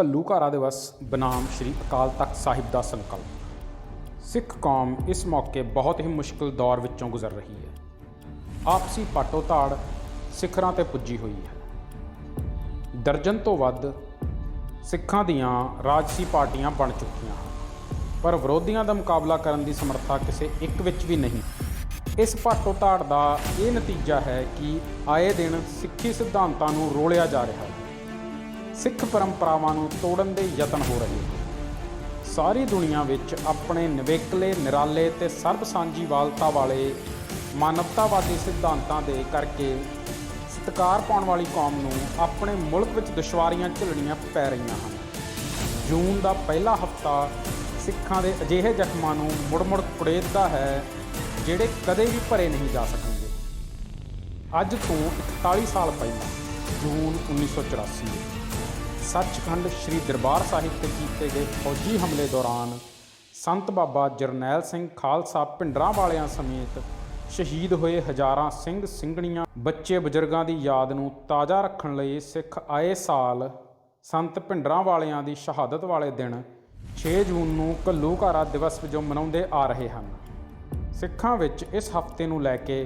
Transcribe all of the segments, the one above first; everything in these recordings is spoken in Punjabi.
ਘੱਲੂਘਾਰਾ ਦਿਵਸ ਬਨਾਮ ਸ੍ਰੀ ਅਕਾਲ ਤਖਤ ਸਾਹਿਬ ਦਾ ਸੰਕਲਪ। ਸਿੱਖ ਕੌਮ ਇਸ ਮੌਕੇ ਬਹੁਤ ਹੀ ਮੁਸ਼ਕਲ ਦੌਰ ਵਿੱਚੋਂ ਗੁਜ਼ਰ ਰਹੀ ਹੈ। ਆਪਸੀ ਪਾਟੋ-ਧਾੜ ਸਿਖਰਾਂ ਤੇ ਪੁੱਜੀ ਹੋਈ ਹੈ। ਦਰਜਨ ਤੋਂ ਵੱਧ ਸਿੱਖਾਂ ਦੀਆਂ ਰਾਜਸੀ ਪਾਰਟੀਆਂ ਬਣ ਚੁੱਕੀਆਂ ਹਨ। ਪਰ ਵਿਰੋਧੀਆਂ ਦਾ ਮੁਕਾਬਲਾ ਕਰਨ ਦੀ ਸਮਰੱਥਾ ਕਿਸੇ ਇੱਕ ਵਿੱਚ ਵੀ ਨਹੀਂ। ਇਸ ਪਾਟੋ-ਧਾੜ ਦਾ ਇਹ ਨਤੀਜਾ ਹੈ ਕਿ ਆਏ ਦਿਨ ਸਿੱਖੀ ਸਿਧਾਂਤਾਂ ਨੂੰ ਰੋਲਿਆ ਜਾ ਰਿਹਾ ਹੈ। ਸਿੱਖ ਪਰੰਪਰਾਵਾਂ ਨੂੰ ਤੋੜਨ ਦੇ ਯਤਨ ਹੋ ਰਹੇ ਸਾਰੀ ਦੁਨੀਆ ਵਿੱਚ ਆਪਣੇ ਨਿਵੇਕਲੇ, ਨਿਰਾਲੇ ਤੇ ਸਰਬ ਸਾਂਝੀਵਾਲਤਾ ਵਾਲੇ ਮਾਨਵਤਾਵਾਦੀ ਸਿਧਾਂਤਾਂ ਦੇ ਕਰਕੇ ਸਤਿਕਾਰ ਪਾਉਣ ਵਾਲੀ ਕੌਮ ਨੂੰ ਆਪਣੇ ਮੁਲਕ ਵਿੱਚ ਦੁਸ਼ਵਾਰੀਆਂ ਝੱਲਣੀਆਂ ਪੈ ਰਹੀਆਂ ਹਨ। ਜੂਨ ਦਾ ਪਹਿਲਾ ਹਫਤਾ ਸਿੱਖਾਂ ਦੇ ਅਜਿਹੇ ਜ਼ਖਮਾਂ ਨੂੰ ਮੁੜ-ਮੁੜ ਕੁੜੇਦਦਾ ਹੈ, ਜਿਹੜੇ ਕਦੇ ਵੀ ਭਰੇ ਨਹੀਂ ਜਾ ਸਕਣਗੇ। ਅੱਜ ਤੋਂ 41 ਸਾਲ ਪਹਿਲਾਂ, ਜੂਨ 1984 ਵਿੱਚ ਸੱਚਖੰਡ ਸ੍ਰੀ ਦਰਬਾਰ ਸਾਹਿਬ ਤੇ ਕੀਤੇ ਗਏ ਫੌਜੀ ਹਮਲੇ ਦੌਰਾਨ ਸੰਤ ਬਾਬਾ ਜਰਨੈਲ ਸਿੰਘ ਖਾਲਸਾ ਪਿੰਡਰਾਂ ਵਾਲਿਆਂ ਸਮੇਤ ਸ਼ਹੀਦ ਹੋਏ ਹਜ਼ਾਰਾਂ ਸਿੰਘ ਸਿੰਘਣੀਆਂ, ਬੱਚੇ ਬਜ਼ੁਰਗਾਂ ਦੀ ਯਾਦ ਨੂੰ ਤਾਜ਼ਾ ਰੱਖਣ ਲਈ ਸਿੱਖ ਆਏ ਸਾਲ ਸੰਤ ਭਿੰਡਰਾਂ ਵਾਲਿਆਂ ਦੀ ਸ਼ਹਾਦਤ ਵਾਲੇ ਦਿਨ 6 ਜੂਨ ਨੂੰ ਘੱਲੂਘਾਰਾ ਦਿਵਸ ਵਜੋਂ ਮਨਾਉਂਦੇ ਆ ਰਹੇ ਹਨ। ਸਿੱਖਾਂ ਵਿੱਚ ਇਸ ਹਫ਼ਤੇ ਨੂੰ ਲੈ ਕੇ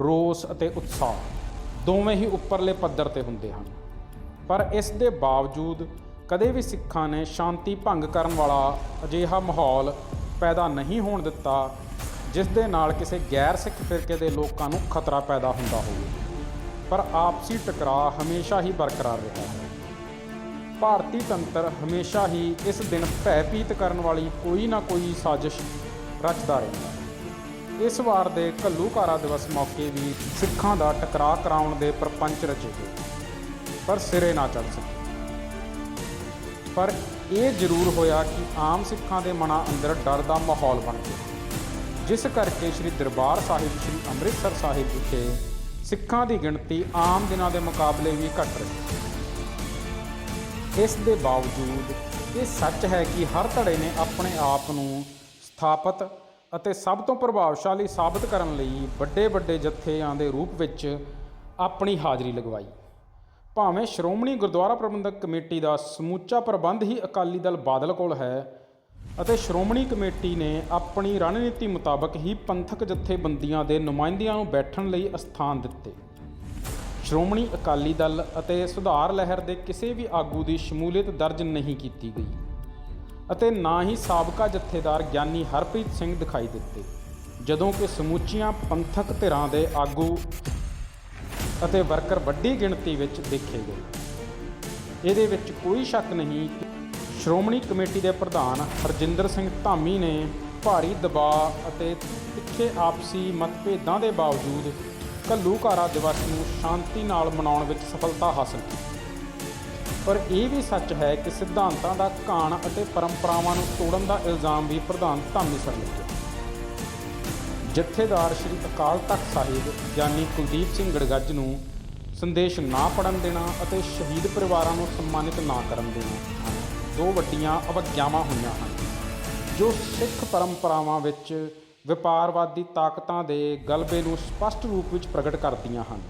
ਰੋਸ ਅਤੇ ਉਤਸ਼ਾਹ ਦੋਵੇਂ ਹੀ ਉੱਪਰਲੇ ਪੱਧਰ ਤੇ ਹੁੰਦੇ ਹਨ। ਪਰ ਇਸ ਦੇ ਬਾਵਜੂਦ ਕਦੇ ਵੀ ਸਿੱਖਾਂ ਨੇ ਸ਼ਾਂਤੀ ਭੰਗ ਕਰਨ ਵਾਲਾ ਅਜਿਹਾ ਮਾਹੌਲ ਪੈਦਾ ਨਹੀਂ ਹੋਣ ਦਿੱਤਾ, ਜਿਸ ਦੇ ਨਾਲ ਕਿਸੇ ਗੈਰ ਸਿੱਖ ਫਿਰਕੇ ਦੇ ਲੋਕਾਂ ਨੂੰ ਖਤਰਾ ਪੈਦਾ ਹੁੰਦਾ ਹੋਵੇ। ਪਰ ਆਪਸੀ ਟਕਰਾਅ ਹਮੇਸ਼ਾ ਹੀ ਬਰਕਰਾਰ ਰਿਹਾ ਹੈ। ਭਾਰਤੀ ਤੰਤਰ ਹਮੇਸ਼ਾ ਹੀ ਇਸ ਦਿਨ ਭੈਭੀਤ ਕਰਨ ਵਾਲੀ ਕੋਈ ਨਾ ਕੋਈ ਸਾਜ਼ਿਸ਼ ਰਚਦਾ ਰਿਹਾ ਇਸ ਵਾਰ ਦੇ ਘੱਲੂਕਾਰਾ ਦਿਵਸ ਮੌਕੇ ਵੀ ਸਿੱਖਾਂ ਦਾ ਟਕਰਾਅ ਕਰਾਉਣ ਦੇ ਪ੍ਰਪੰਚ ਰਚੇ ਗਏ। ਪਰ ਸਿਰੇ ਨਾ ਚੜ ਸਕੇ। ਪਰ ਇਹ ਜ਼ਰੂਰ ਹੋਇਆ ਕਿ ਆਮ ਸਿੱਖਾਂ ਦੇ ਮਨਾਂ ਅੰਦਰ ਡਰ ਦਾ ਮਾਹੌਲ ਬਣ ਗਿਆ। ਜਿਸ ਕਰਕੇ ਸ੍ਰੀ ਦਰਬਾਰ ਸਾਹਿਬ, ਸ੍ਰੀ ਅੰਮ੍ਰਿਤਸਰ ਸਾਹਿਬ ਵਿਖੇ ਸਿੱਖਾਂ ਦੀ ਗਿਣਤੀ ਆਮ ਦਿਨਾਂ ਦੇ ਮੁਕਾਬਲੇ ਵੀ ਘਟ ਰਹੀ ਇਸ ਦੇ ਬਾਵਜੂਦ ਇਹ ਸੱਚ ਹੈ ਕਿ ਹਰ ਧੜੇ ਨੇ ਆਪਣੇ ਆਪ ਨੂੰ ਸਥਾਪਿਤ ਅਤੇ ਸਭ ਤੋਂ ਪ੍ਰਭਾਵਸ਼ਾਲੀ ਸਾਬਤ ਕਰਨ ਲਈ ਵੱਡੇ ਵੱਡੇ ਜਥਿਆਂ ਦੇ ਰੂਪ ਵਿੱਚ ਆਪਣੀ ਹਾਜ਼ਰੀ ਲਗਵਾਈ। ਭਾਵੇਂ ਸ਼੍ਰੋਮਣੀ ਗੁਰਦੁਆਰਾ ਪ੍ਰਬੰਧਕ ਕਮੇਟੀ ਦਾ ਸਮੁੱਚਾ ਪ੍ਰਬੰਧ ਹੀ ਅਕਾਲੀ ਦਲ ਬਾਦਲ ਕੋਲ ਹੈ, ਅਤੇ ਸ਼੍ਰੋਮਣੀ ਕਮੇਟੀ ਨੇ ਆਪਣੀ ਰਣਨੀਤੀ ਮੁਤਾਬਕ ਹੀ ਪੰਥਕ ਜਥੇਬੰਦੀਆਂ ਦੇ ਨੁਮਾਇੰਦਿਆਂ ਨੂੰ ਬੈਠਣ ਲਈ ਅਸਥਾਨ ਦਿੱਤੇ। ਸ਼੍ਰੋਮਣੀ ਅਕਾਲੀ ਦਲ ਅਤੇ ਸੁਧਾਰ ਲਹਿਰ ਦੇ ਕਿਸੇ ਵੀ ਆਗੂ ਦੀ ਸ਼ਮੂਲੀਅਤ ਦਰਜ ਨਹੀਂ ਕੀਤੀ ਗਈ, ਅਤੇ ਨਾ ਹੀ ਸਾਬਕਾ ਜਥੇਦਾਰ ਗਿਆਨੀ ਹਰਪ੍ਰੀਤ ਸਿੰਘ ਦਿਖਾਈ ਦਿੱਤੇ, ਜਦੋਂ ਕਿ ਸਮੁੱਚੀਆਂ ਪੰਥਕ ਧਿਰਾਂ ਦੇ ਆਗੂ ਅਤੇ ਵਰਕਰ ਵੱਡੀ ਗਿਣਤੀ ਵਿੱਚ ਦੇਖੇ ਗਏ। ਇਹਦੇ ਵਿੱਚ ਕੋਈ ਸ਼ੱਕ ਨਹੀਂ ਸ਼੍ਰੋਮਣੀ ਕਮੇਟੀ ਦੇ ਪ੍ਰਧਾਨ ਹਰਜਿੰਦਰ ਸਿੰਘ ਧਾਮੀ ਨੇ ਭਾਰੀ ਦਬਾਅ ਅਤੇ ਤਿੱਖੇ ਆਪਸੀ ਮਤਭੇਦਾਂ ਦੇ ਬਾਵਜੂਦ ਘੱਲੂਘਾਰਾ ਦਿਵਸ ਨੂੰ ਸ਼ਾਂਤੀ ਨਾਲ ਮਨਾਉਣ ਵਿੱਚ ਸਫਲਤਾ ਹਾਸਲ ਕੀਤੀ। ਪਰ ਇਹ ਵੀ ਸੱਚ ਹੈ ਕਿ ਸਿਧਾਂਤਾਂ ਦਾ ਘਾਣ ਅਤੇ ਪਰੰਪਰਾਵਾਂ ਨੂੰ ਤੋੜਨ ਦਾ ਇਲਜ਼ਾਮ ਵੀ ਪ੍ਰਧਾਨ ਧਾਮੀ ਸਰ ਲੱਗਿਆ ਜਥੇਦਾਰ ਸ੍ਰੀ ਅਕਾਲ ਤਖਤ ਸਾਹਿਬ ਗਿਆਨੀ ਕੁਲਦੀਪ ਸਿੰਘ ਗੜਗੱਜ ਨੂੰ ਸੰਦੇਸ਼ ਨਾ ਪੜਨ ਦੇਣਾ ਅਤੇ ਸ਼ਹੀਦ ਪਰਿਵਾਰਾਂ ਨੂੰ ਸਨਮਾਨਿਤ ਨਾ ਕਰਨ ਦੇਣਾ ਦੋ ਵੱਡੀਆਂ ਅਵਗਿਆਵਾਂ ਹੋਈਆਂ ਹਨ। ਜੋ ਸਿੱਖ ਪਰੰਪਰਾਵਾਂ ਵਿੱਚ ਵਪਾਰਵਾਦੀ ਤਾਕਤਾਂ ਦੇ ਗਲਬੇ ਨੂੰ ਸਪਸ਼ਟ ਰੂਪ ਵਿੱਚ ਪ੍ਰਗਟ ਕਰਦੀਆਂ ਹਨ।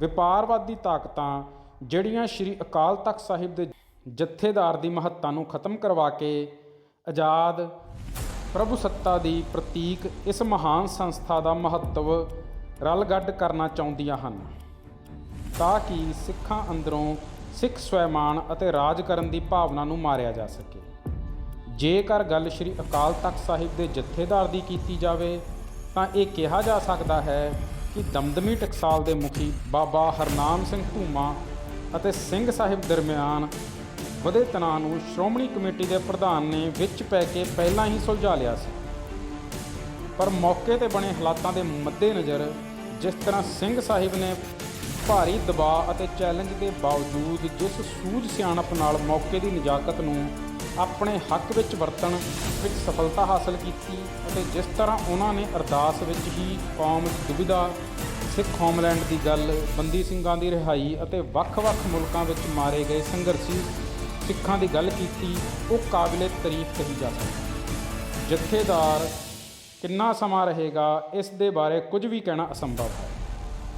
ਵਪਾਰਵਾਦੀ ਤਾਕਤਾਂ ਜਿਹੜੀਆਂ ਸ੍ਰੀ ਅਕਾਲ ਤਖਤ ਸਾਹਿਬ ਦੇ ਜਥੇਦਾਰ ਦੀ ਮਹੱਤਤਾ ਨੂੰ ਖਤਮ ਕਰਵਾ ਕੇ ਆਜ਼ਾਦ ਪ੍ਰਭੂ ਸੱਤਾ ਦੀ ਪ੍ਰਤੀਕ ਇਸ ਮਹਾਨ ਸੰਸਥਾ ਦਾ ਮਹੱਤਵ ਰਲਗੱਡ ਕਰਨਾ ਚਾਹੁੰਦੀਆਂ ਹਨ, ਤਾਂ ਕਿ ਸਿੱਖਾਂ ਅੰਦਰੋਂ ਸਿੱਖ ਸਵੈਮਾਨ ਅਤੇ ਰਾਜ ਕਰਨ ਦੀ ਭਾਵਨਾ ਨੂੰ ਮਾਰਿਆ ਜਾ ਸਕੇ। ਜੇਕਰ ਗੱਲ ਸ੍ਰੀ ਅਕਾਲ ਤਖਤ ਸਾਹਿਬ ਦੇ ਜਥੇਦਾਰ ਦੀ ਕੀਤੀ ਜਾਵੇ, ਤਾਂ ਇਹ ਕਿਹਾ ਜਾ ਸਕਦਾ ਹੈ ਕਿ ਦਮਦਮੀ ਟਕਸਾਲ ਦੇ ਮੁਖੀ ਬਾਬਾ ਹਰਨਾਮ ਸਿੰਘ ਧੂਮਾ ਅਤੇ ਸਿੰਘ ਸਾਹਿਬ ਦਰਮਿਆਨ ਵਧੇ ਤਣਾਅ ਨੂੰ ਸ਼੍ਰੋਮਣੀ ਕਮੇਟੀ ਦੇ ਪ੍ਰਧਾਨ ਨੇ ਵਿੱਚ ਪੈ ਕੇ ਪਹਿਲਾਂ ਹੀ ਸੁਲਝਾ ਲਿਆ ਸੀ। ਪਰ ਮੌਕੇ ਤੇ ਬਣੇ ਹਾਲਾਤਾਂ ਦੇ ਮੱਦੇਨਜ਼ਰ ਜਿਸ ਤਰ੍ਹਾਂ ਸਿੰਘ ਸਾਹਿਬ ਨੇ ਭਾਰੀ ਦਬਾਅ ਅਤੇ ਚੈਲੰਜ ਦੇ ਬਾਵਜੂਦ ਜਿਸ ਸੂਝ ਸਿਆਣਪ ਨਾਲ ਮੌਕੇ ਦੀ ਨਜਾਕਤ ਨੂੰ ਆਪਣੇ ਹੱਕ ਵਿੱਚ ਵਰਤਣ ਵਿੱਚ ਸਫਲਤਾ ਹਾਸਲ ਕੀਤੀ ਅਤੇ ਜਿਸ ਤਰ੍ਹਾਂ ਉਹਨਾਂ ਨੇ ਅਰਦਾਸ ਵਿੱਚ ਹੀ ਕੌਮ ਦੀ ਦੁਬਿਧਾ ਸਿੱਖ ਹੋਮਲੈਂਡ ਦੀ ਗੱਲ, ਬੰਦੀ ਸਿੰਘਾਂ ਦੀ ਰਿਹਾਈ ਅਤੇ ਵੱਖ-ਵੱਖ ਮੁਲਕਾਂ ਵਿੱਚ ਮਾਰੇ ਗਏ ਸੰਘਰਸ਼ੀ ਸਿੱਖਾਂ ਦੀ ਗੱਲ ਕੀਤੀ, ਉਹ ਕਾਬਿਲੇ ਤਾਰੀਫ ਕਹੀ ਜਾ ਸਕਦੀ। ਜਥੇਦਾਰ ਕਿੰਨਾ ਸਮਾਂ ਰਹੇਗਾ, ਇਸ ਦੇ ਬਾਰੇ ਕੁਝ ਵੀ ਕਹਿਣਾ ਅਸੰਭਵ ਹੈ।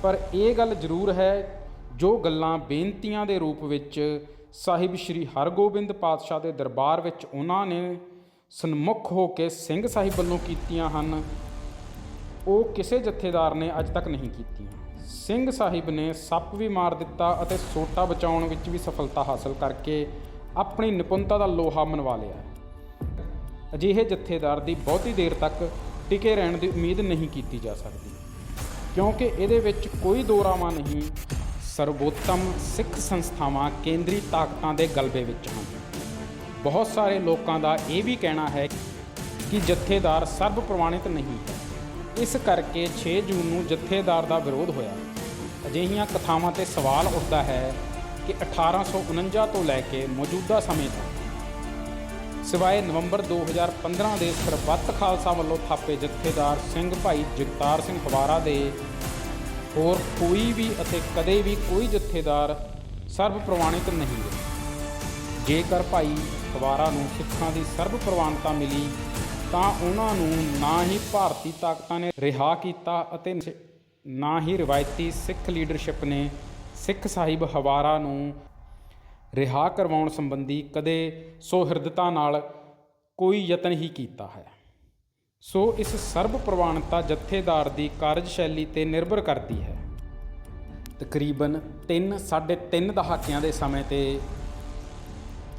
ਪਰ ਇਹ ਗੱਲ ਜ਼ਰੂਰ ਹੈ, ਜੋ ਗੱਲਾਂ ਬੇਨਤੀਆਂ ਦੇ ਰੂਪ ਵਿੱਚ ਸਾਹਿਬ ਸ੍ਰੀ ਹਰਗੋਬਿੰਦ ਪਾਤਸ਼ਾਹ ਦੇ ਦਰਬਾਰ ਵਿੱਚ ਉਹਨਾਂ ਨੇ ਸਨਮੁਖ ਹੋ ਕੇ ਸਿੰਘ ਸਾਹਿਬ ਵੱਲੋਂ ਕੀਤੀਆਂ ਹਨ, ਉਹ ਕਿਸੇ ਜਥੇਦਾਰ ਨੇ ਅੱਜ ਤੱਕ ਨਹੀਂ ਕੀਤੀਆਂ। ਸਿੰਘ ਸਾਹਿਬ ਨੇ ਸੱਪ ਵੀ ਮਾਰ ਦਿੱਤਾ ਅਤੇ ਸੋਟਾ ਬਚਾਉਣ ਵਿੱਚ ਵੀ ਸਫਲਤਾ ਹਾਸਲ ਕਰਕੇ ਆਪਣੀ ਨਿਪੁੰਨਤਾ ਦਾ ਲੋਹਾ ਮਨਵਾ ਲਿਆ। ਅਜਿਹੇ ਜਥੇਦਾਰ ਦੀ ਬਹੁਤੀ ਦੇਰ ਤੱਕ ਟਿਕੇ ਰਹਿਣ ਦੀ ਉਮੀਦ ਨਹੀਂ ਕੀਤੀ ਜਾ ਸਕਦੀ, ਕਿਉਂਕਿ ਇਹਦੇ ਵਿੱਚ ਕੋਈ ਦੋਰਾਵਾ ਨਹੀਂ, ਸਰਬੋਤਮ ਸਿੱਖ ਸੰਸਥਾਵਾਂ ਕੇਂਦਰੀ ਤਾਕਤਾਂ ਦੇ ਗਲਬੇ ਵਿੱਚ ਹਨ। ਬਹੁਤ ਸਾਰੇ ਲੋਕਾਂ ਦਾ ਇਹ ਵੀ ਕਹਿਣਾ ਹੈ ਕਿ ਜਥੇਦਾਰ ਸਰਬ ਪ੍ਰਵਾਨਿਤ ਨਹੀਂ ਹੈ। ਇਸ ਕਰਕੇ 6 ਜੂਨ ਨੂੰ ਜਥੇਦਾਰ ਦਾ ਵਿਰੋਧ ਹੋਇਆ। ਅਜਿਹੀਆਂ ਕਥਾਵਾਂ ਤੇ ਸਵਾਲ ਉੱਠਦਾ ਹੈ ਕਿ 1849 ਤੋਂ ਲੈ ਕੇ ਮੌਜੂਦਾ ਸਮੇਂ ਤੱਕ ਸਿਵਾਏ ਨਵੰਬਰ 2015 ਦੇ ਸਰਬੱਤ ਖਾਲਸਾ ਵੱਲੋਂ ਥਾਪੇ ਜਥੇਦਾਰ ਸਿੰਘ ਭਾਈ ਜਗਤਾਰ ਸਿੰਘ ਹਵਾਰਾ ਦੇ ਹੋਰ ਕੋਈ ਵੀ ਅਤੇ ਕਦੇ ਵੀ ਕੋਈ ਜਥੇਦਾਰ ਸਰਬ ਪ੍ਰਵਾਨਿਤ ਨਹੀਂ ਹੈ ਜੇਕਰ ਭਾਈ ਹਵਾਰਾ ਨੂੰ ਸਿੱਖਾਂ ਦੀ ਸਰਬ ਪ੍ਰਵਾਨਤਾ ਮਿਲੀ, ਤਾਂ ਉਹਨਾਂ ਨੂੰ ਨਾ ਹੀ ਭਾਰਤੀ ਤਾਕਤਾਂ ਨੇ ਰਿਹਾ ਕੀਤਾ ਅਤੇ ਨਾ ਹੀ ਰਵਾਇਤੀ ਸਿੱਖ ਲੀਡਰਸ਼ਿਪ ਨੇ ਸਿੱਖ ਸਾਹਿਬ ਹਵਾਰਾ ਨੂੰ ਰਿਹਾ ਕਰਵਾਉਣ ਸੰਬੰਧੀ ਕਦੇ ਸੋਹਿਰਦਤਾ ਨਾਲ ਕੋਈ ਯਤਨ ਹੀ ਕੀਤਾ ਹੈ। ਸੋ ਇਸ ਸਰਬ ਪ੍ਰਵਾਨਤਾ ਜਥੇਦਾਰ ਦੀ ਕਾਰਜਸ਼ੈਲੀ ਤੇ ਨਿਰਭਰ ਕਰਦੀ ਹੈ। ਤਕਰੀਬਨ 3 3.5 ਦਹਾਕਿਆਂ ਦੇ ਸਮੇਂ ਤੇ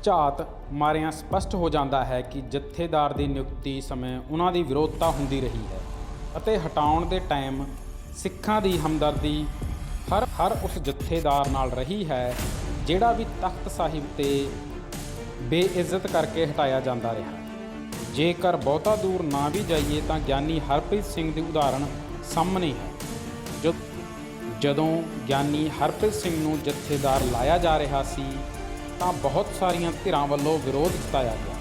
ਝਾਤ ਮਾਰਿਆਂ ਸਪਸ਼ਟ ਹੋ ਜਾਂਦਾ ਹੈ ਕਿ ਜਥੇਦਾਰ ਦੀ ਨਿਯੁਕਤੀ ਸਮੇਂ ਉਹਨਾਂ ਦੀ ਵਿਰੋਧਤਾ ਹੁੰਦੀ ਰਹੀ ਹੈ ਅਤੇ ਹਟਾਉਣ ਦੇ ਟਾਈਮ ਸਿੱਖਾਂ ਦੀ ਹਮਦਰਦੀ ਹਰ ਹਰ ਉਸ ਜਥੇਦਾਰ ਨਾਲ ਰਹੀ ਹੈ, ਜਿਹੜਾ ਵੀ ਤਖਤ ਸਾਹਿਬ ਤੇ ਬੇਇੱਜ਼ਤ ਕਰਕੇ ਹਟਾਇਆ ਜਾਂਦਾ ਰਿਹਾ। ਜੇਕਰ ਬਹੁਤਾ ਦੂਰ ਨਾ ਵੀ ਜਾਈਏ ਤਾਂ ਗਿਆਨੀ ਹਰਪ੍ਰੀਤ ਸਿੰਘ ਦੀ ਉਦਾਹਰਣ ਸਾਹਮਣੇ ਹੈ। ਜੋ ਜਦੋਂ ਗਿਆਨੀ ਹਰਪ੍ਰੀਤ ਸਿੰਘ ਨੂੰ ਜਥੇਦਾਰ ਲਾਇਆ ਜਾ ਰਿਹਾ ਸੀ, ਤਾਂ ਬਹੁਤ ਸਾਰੀਆਂ ਧਿਰਾਂ ਵੱਲੋਂ ਵਿਰੋਧ ਜਤਾਇਆ ਗਿਆ।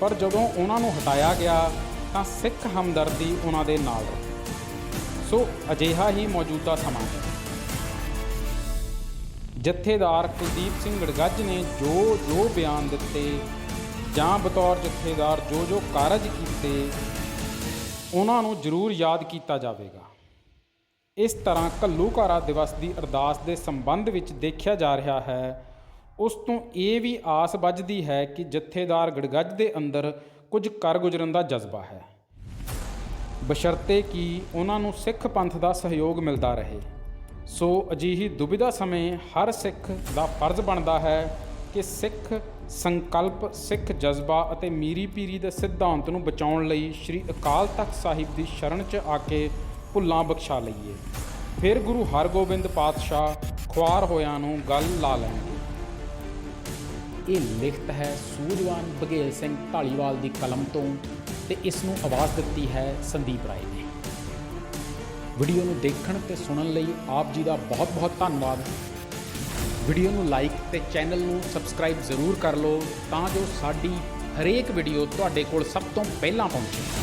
ਪਰ ਜਦੋਂ ਉਹਨਾਂ ਨੂੰ ਹਟਾਇਆ ਗਿਆ, ਤਾਂ ਸਿੱਖ ਹਮਦਰਦੀ ਉਹਨਾਂ ਦੇ ਨਾਲ ਰਹੀ। ਸੋ ਅਜਿਹਾ ਹੀ ਮੌਜੂਦਾ ਸਮਾਂ। ਹੈ ਜਥੇਦਾਰ ਕੁਲਦੀਪ ਸਿੰਘ ਗੜਗੱਜ ਨੇ ਜੋ ਜੋ ਬਿਆਨ ਦਿੱਤੇ, ਜਾਂ ਬਤੌਰ ਜਥੇਦਾਰ ਜੋ ਜੋ ਕਾਰਜ ਕੀਤੇ, ਉਹਨਾਂ ਨੂੰ ਜ਼ਰੂਰ ਯਾਦ ਕੀਤਾ ਜਾਵੇਗਾ। ਇਸ ਤਰ੍ਹਾਂ ਘੱਲੂਘਾਰਾ ਦਿਵਸ ਦੀ ਅਰਦਾਸ ਦੇ ਸੰਬੰਧ ਵਿੱਚ ਦੇਖਿਆ ਜਾ ਰਿਹਾ ਹੈ, ਉਸ ਤੋਂ ਇਹ ਵੀ ਆਸ ਵੱਜਦੀ ਹੈ ਕਿ ਜਥੇਦਾਰ ਗੜਗੱਜ ਦੇ ਅੰਦਰ ਕੁਝ ਕਰ ਗੁਜ਼ਰਨ ਦਾ ਜਜ਼ਬਾ ਹੈ। ਬਸ਼ਰਤੇ ਕਿ ਉਹਨਾਂ ਨੂੰ ਸਿੱਖ ਪੰਥ ਦਾ ਸਹਿਯੋਗ ਮਿਲਦਾ ਰਹੇ। ਸੋ ਅਜਿਹੀ ਦੁਬਿਧਾ ਸਮੇਂ ਹਰ ਸਿੱਖ ਦਾ ਫਰਜ਼ ਬਣਦਾ ਹੈ ਕਿ ਸਿੱਖ ਸੰਕਲਪ, ਸਿੱਖ ਜਜ਼ਬਾ ਅਤੇ ਮੀਰੀ ਪੀਰੀ ਦੇ ਸਿਧਾਂਤ ਨੂੰ ਬਚਾਉਣ ਲਈ ਸ੍ਰੀ ਅਕਾਲ ਤਖਤ ਸਾਹਿਬ ਦੀ ਸ਼ਰਨ 'ਚ ਆ ਕੇ ਭੁੱਲਾਂ ਬਖਸ਼ਾ ਲਈਏ। ਫਿਰ ਗੁਰੂ ਹਰਗੋਬਿੰਦ ਪਾਤਸ਼ਾਹ ਖੁਆਰ ਹੋਇਆਂ ਨੂੰ ਗੱਲ ਲਾ ਲੈਣਗੇ। ਇਹ ਲਿਖਤ ਹੈ ਸੂਝਵਾਨ ਬਘੇਲ ਸਿੰਘ ਢਾਲੀਵਾਲ ਦੀ ਕਲਮ ਤੋਂ। ਤੇ ਇਸ ਨੂੰ ਆਵਾਜ਼ ਦਿੱਤੀ ਹੈ ਸੰਦੀਪ ਰਾਏ ਨੇ। ਵੀਡੀਓ ਨੂੰ ਦੇਖਣ ਤੇ ਸੁਣਨ ਲਈ ਆਪ ਜੀ ਦਾ ਬਹੁਤ-ਬਹੁਤ ਧੰਨਵਾਦ। ਵੀਡੀਓ ਨੂੰ ਲਾਈਕ ਤੇ ਚੈਨਲ ਨੂੰ ਸਬਸਕ੍ਰਾਈਬ ਜ਼ਰੂਰ ਕਰ ਲਓ ਤਾਂ ਜੋ ਸਾਡੀ ਹਰੇਕ ਵੀਡੀਓ ਤੁਹਾਡੇ ਕੋਲ ਸਭ ਤੋਂ ਪਹਿਲਾਂ ਪਹੁੰਚੇ।